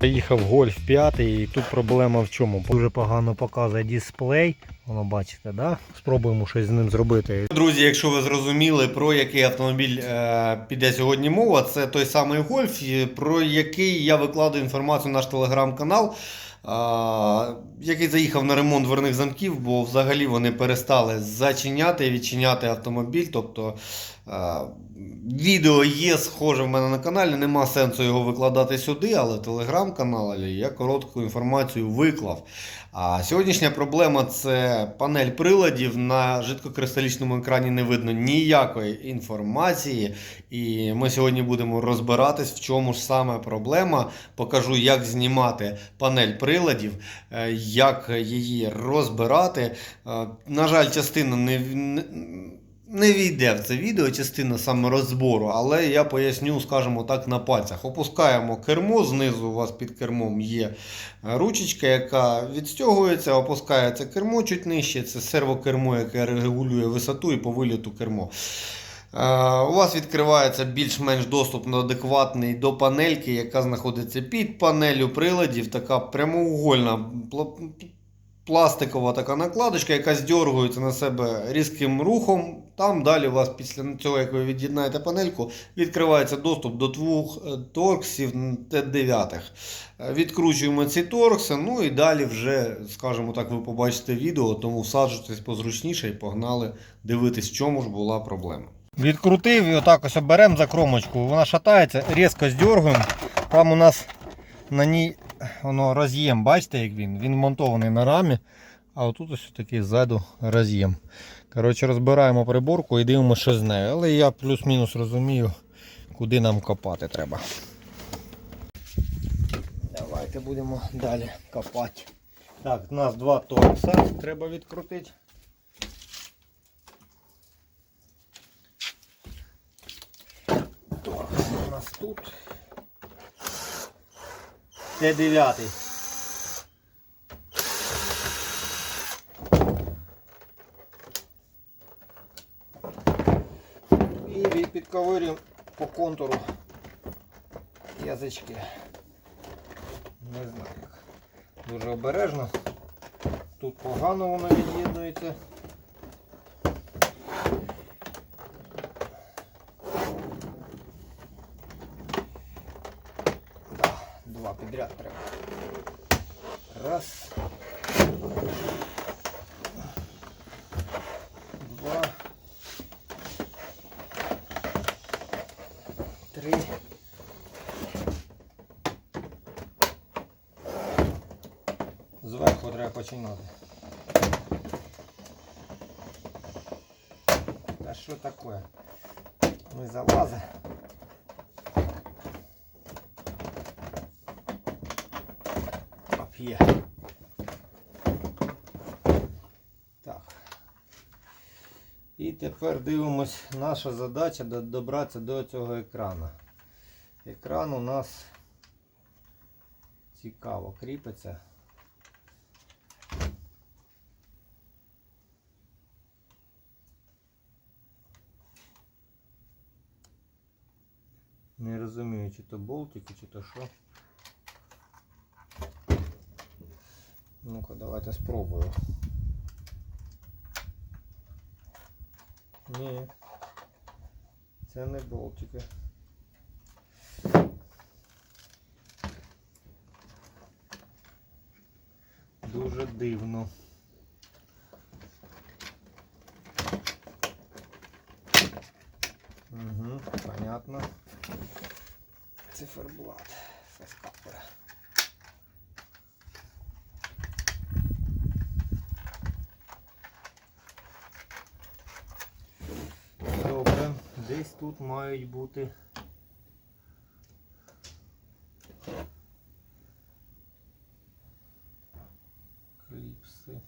Приїхав Гольф 5 і тут проблема в чому? Дуже погано показує дисплей. Воно бачите, да? Спробуємо щось з ним зробити. Друзі, якщо ви зрозуміли, про який автомобіль е, піде сьогодні мова, це той самий Гольф, про який я викладу інформацію на наш телеграм-канал, який заїхав на ремонт дверних замків, бо взагалі вони перестали зачиняти і відчиняти автомобіль. Тобто е, відео є схоже в мене на каналі, нема сенсу його викладати сюди, але в телеграм-каналі я коротку інформацію виклав. А сьогоднішня проблема це панель приладів. На жидкокристалічному екрані не видно ніякої інформації. І ми сьогодні будемо розбиратись, в чому ж саме проблема. Покажу, як знімати панель приладів, е, як її розбирати. Е, На жаль, частина не. не війде в це відео частина саме розбору, але я поясню, скажімо так, на пальцях. Опускаємо кермо, знизу у вас під кермом є ручечка, яка відстягується, опускається кермо чуть нижче. Це сервокермо, яке регулює висоту і по виліту кермо. Е, У вас відкривається більш-менш доступ на адекватний до панельки, яка знаходиться під панелю приладів. Така прямоугольна пластикова така накладочка, яка здергується на себе різким рухом. Там далі у вас після цього, як ви від'єднаєте панельку, відкривається доступ до двох е, торксів Т9. Е, Відкручуємо ці торкси, ну і далі вже, скажімо так, ви побачите відео, тому всаджуйтесь позручніше і погнали дивитись, в чому ж була проблема. Відкрутив і отак ось беремо за кромочку. Вона шатається, різко здергуємо. Там у нас на ній воно роз'єм, бачите, як він? Він вмонтований на рамі. А отут ось такий ззаду роз'єм. Коротше, розбираємо приборку і дивимося, що з нею. Але я плюс-мінус розумію, куди нам копати треба. Давайте будемо далі копати. Так, у нас два торкса треба відкрутити. Нас тут. Це дев'ятий. І підковирюємо по контуру язички. Не знаю як. Дуже обережно. Тут погано воно від'єднується. Треба. Раз. Два. Три. Зверху треба починати. Та що таке? Не залазить. Є. Так. І тепер дивимось, наша задача добратися до цього екрану. Екран у нас цікаво кріпиться. Не розумію, чи то болтики, чи то що. Ну-ка, давайте спробую. Ні. Це не болтики. Дуже дивно. Десь тут мають бути. Кліпси.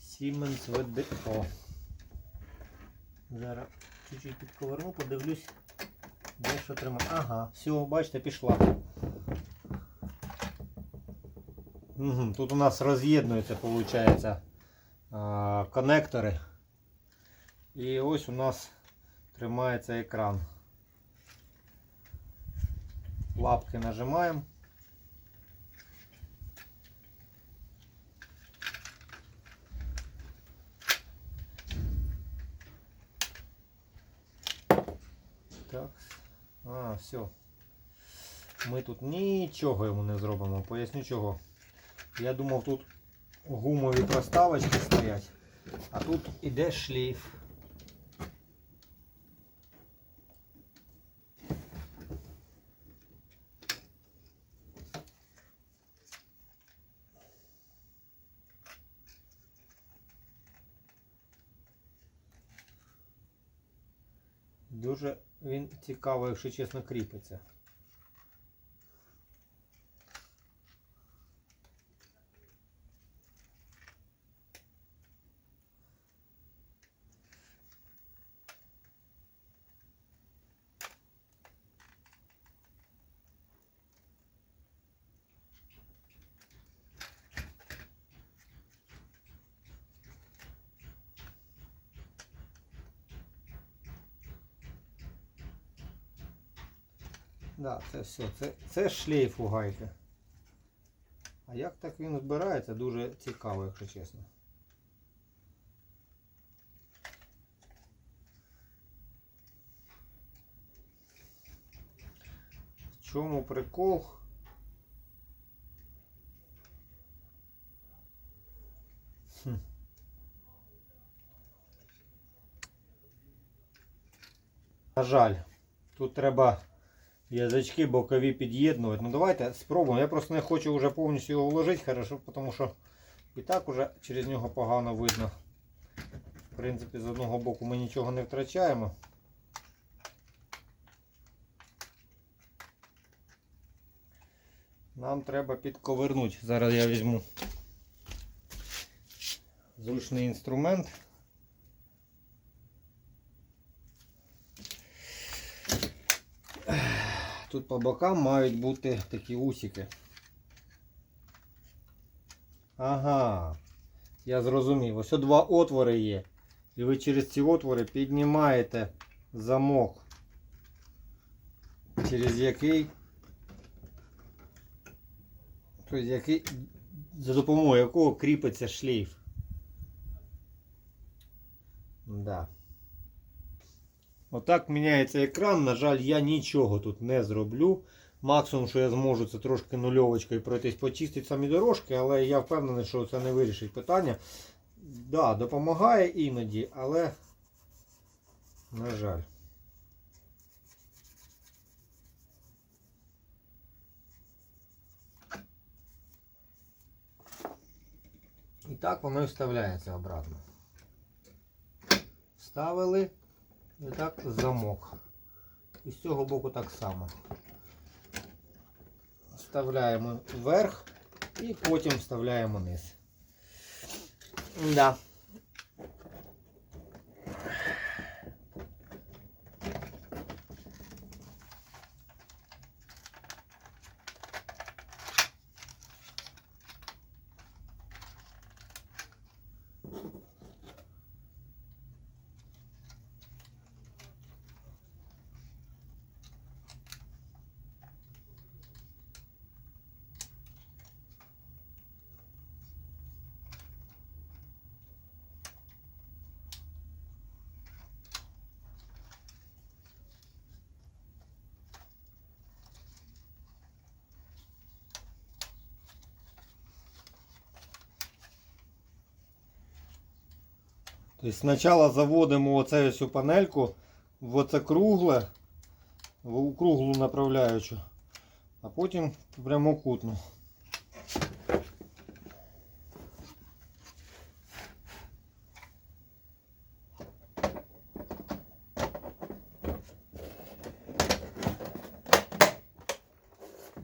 Siemens VDO. Зараз чуть-чуть підковерну, подивлюсь, де що тримає. Ага, все, бачите, пішла. Тут у нас роз'єднуються, виходить, конектори. І ось у нас тримається екран. Лапки нажимаємо. Так. А, все. Ми тут нічого йому не зробимо. Поясню чого. Я думав, тут гумові проставочки стоять, а тут іде шлейф. Дуже він цікаво, якщо чесно, кріпиться. Да, це все. Це, це шлейф у гайки. А як так він збирається, дуже цікаво, якщо чесно. В чому прикол? На жаль, тут треба язички бокові під'єднувати. Ну давайте спробуємо. Я просто не хочу вже повністю його вложити, хорошо, тому що і так уже через нього погано видно. В принципі, з одного боку ми нічого не втрачаємо. Нам треба підковернути. Зараз я візьму зручний інструмент. Тут по бокам мають бути такі усики. Ага. Я зрозумів. Ось два отвори є. І ви через ці отвори піднімаєте замок, через який, тобто який за допомогою якого кріпиться шлейф. Да. Отак міняється екран. На жаль, я нічого тут не зроблю. Максимум, що я зможу, це трошки нульовочкою пройтись, почистити самі дорожки, але я впевнений, що це не вирішить питання. Да, допомагає іноді, але на жаль. І так воно і вставляється обратно. Вставили. І так замок. І з цього боку так само. Вставляємо вверх і потім вставляємо низ. Да. Тобто спочатку заводимо оцю всю панельку в оце кругле, в круглу направляючу, а потім в прямокутну.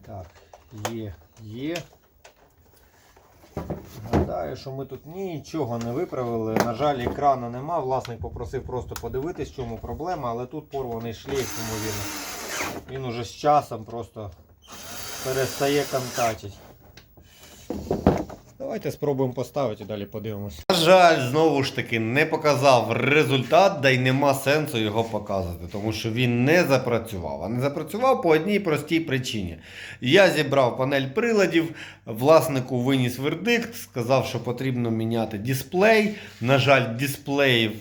Так, є, є. Гадаю, що ми тут нічого не виправили. На жаль, екрану нема. Власник попросив просто подивитись, в чому проблема, але тут порваний шлейф, ймовірно. Він уже з часом просто перестає контачити. Давайте спробуємо поставити і далі подивимося. На жаль, знову ж таки не показав результат, да й нема сенсу його показувати, тому що він не запрацював. А не запрацював по одній простій причині. Я зібрав панель приладів, власнику виніс вердикт, сказав, що потрібно міняти дисплей. На жаль, дисплеїв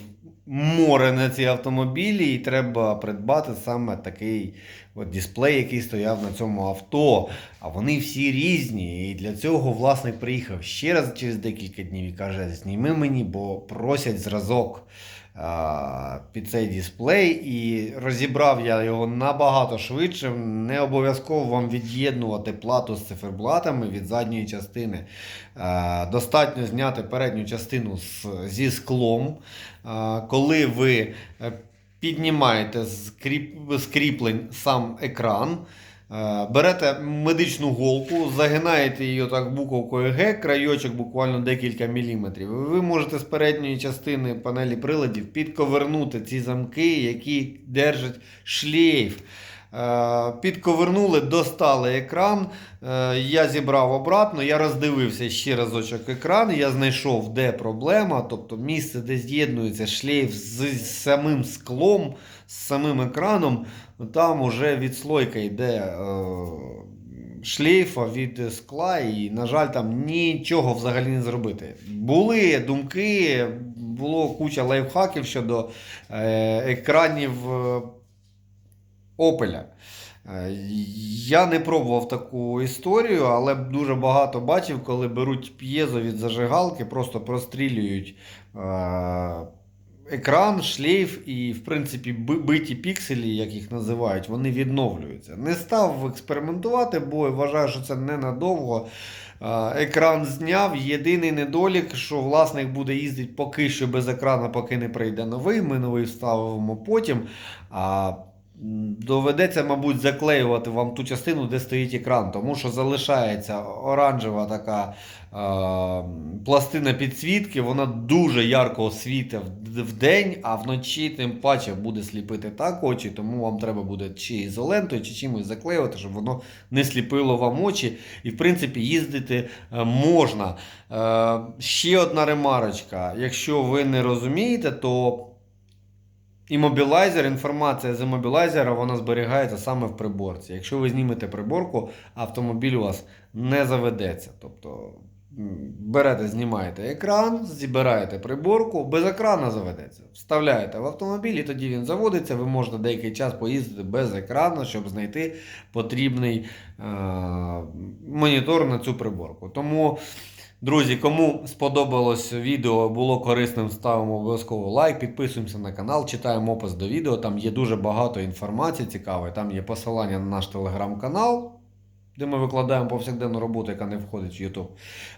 море на ці автомобілі, і треба придбати саме такий от дисплей, який стояв на цьому авто. А вони всі різні. І для цього власник приїхав ще раз через декілька днів і каже: зніми мені, бо просять зразок під цей дисплей. І розібрав я його набагато швидше. Не обов'язково вам від'єднувати плату з циферблатами від задньої частини. Достатньо зняти передню частину зі склом. Коли ви е, піднімаєте з, кріп, з кріплень сам екран. Е, Берете медичну голку, загинаєте її так буковкою Г, крайочок буквально декілька міліметрів. Ви можете з передньої частини панелі приладів підковернути ці замки, які держать шлейф. Е, Підковернули, достали екран. Е, Я зібрав обратно, я роздивився ще разочок екран, я знайшов, де проблема, тобто місце, де з'єднується шлейф з самим склом, з самим екраном. Там уже відслойка йде е, шлейфа від скла, і, на жаль, там нічого взагалі не зробити. Були думки, було куча лайфхаків щодо е, екранів е, Опеля. Е, Я не пробував таку історію, але дуже багато бачив, коли беруть п'єзо від зажигалки, просто прострілюють е, екран, шлейф і, в принципі, биті пікселі, як їх називають, вони відновлюються. Не став експериментувати, бо вважаю, що це ненадовго. Екран зняв. Єдиний недолік, що власник буде їздити поки що без екрану, поки не прийде новий. Ми новий вставимо потім. А доведеться, мабуть, заклеювати вам ту частину, де стоїть екран, тому що залишається оранжева така е, пластина підсвітки, вона дуже ярко в, в день, а вночі тим паче буде сліпити так очі, тому вам треба буде чи ізолентою, чи чимось заклеювати, щоб воно не сліпило вам очі. І, в принципі, їздити е, можна. Е, ще одна ремарочка. Якщо ви не розумієте, то іммобілайзер, інформація з іммобілайзера, вона зберігається саме в приборці. Якщо ви знімете приборку, автомобіль у вас не заведеться. Тобто берете, знімаєте екран, збираєте приборку, без екрана заведеться. Вставляєте в автомобіль, і тоді він заводиться. Ви можете деякий час поїздити без екрану, щоб знайти потрібний е- монітор на цю приборку. Тому. Друзі, кому сподобалось відео, було корисним, ставимо обов'язково лайк, підписуємося на канал, читаємо опис до відео. Там є дуже багато інформації цікавої. Там є посилання на наш телеграм-канал, де ми викладаємо повсякденну роботу, яка не входить в YouTube.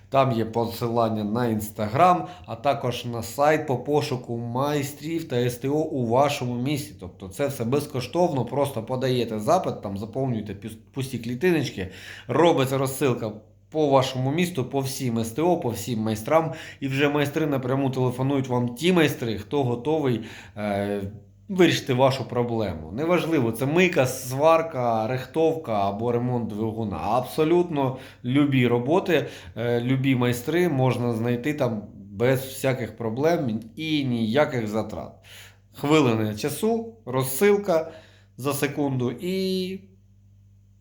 Там є посилання на інстаграм, а також на сайт по пошуку майстрів та СТО у вашому місті. Тобто це все безкоштовно, просто подаєте запит, там заповнюєте пусті клітиночки, робиться розсилка. По вашому місту, по всім СТО, по всім майстрам, і вже майстри напряму телефонують вам ті майстри, хто готовий е, вирішити вашу проблему. Неважливо, це мийка, сварка, рихтовка або ремонт двигуна. Абсолютно любі роботи, е, любі майстри можна знайти там без всяких проблем і ніяких затрат. Хвилини часу, розсилка за секунду і.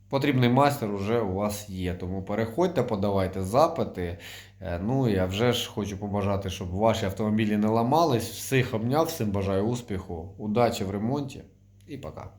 Потрібний майстер вже у вас є. Тому переходьте, подавайте запити. Е, Ну я вже ж хочу побажати, щоб ваші автомобілі не ламались. Всіх обняв, всім бажаю успіху, удачі в ремонті і пока.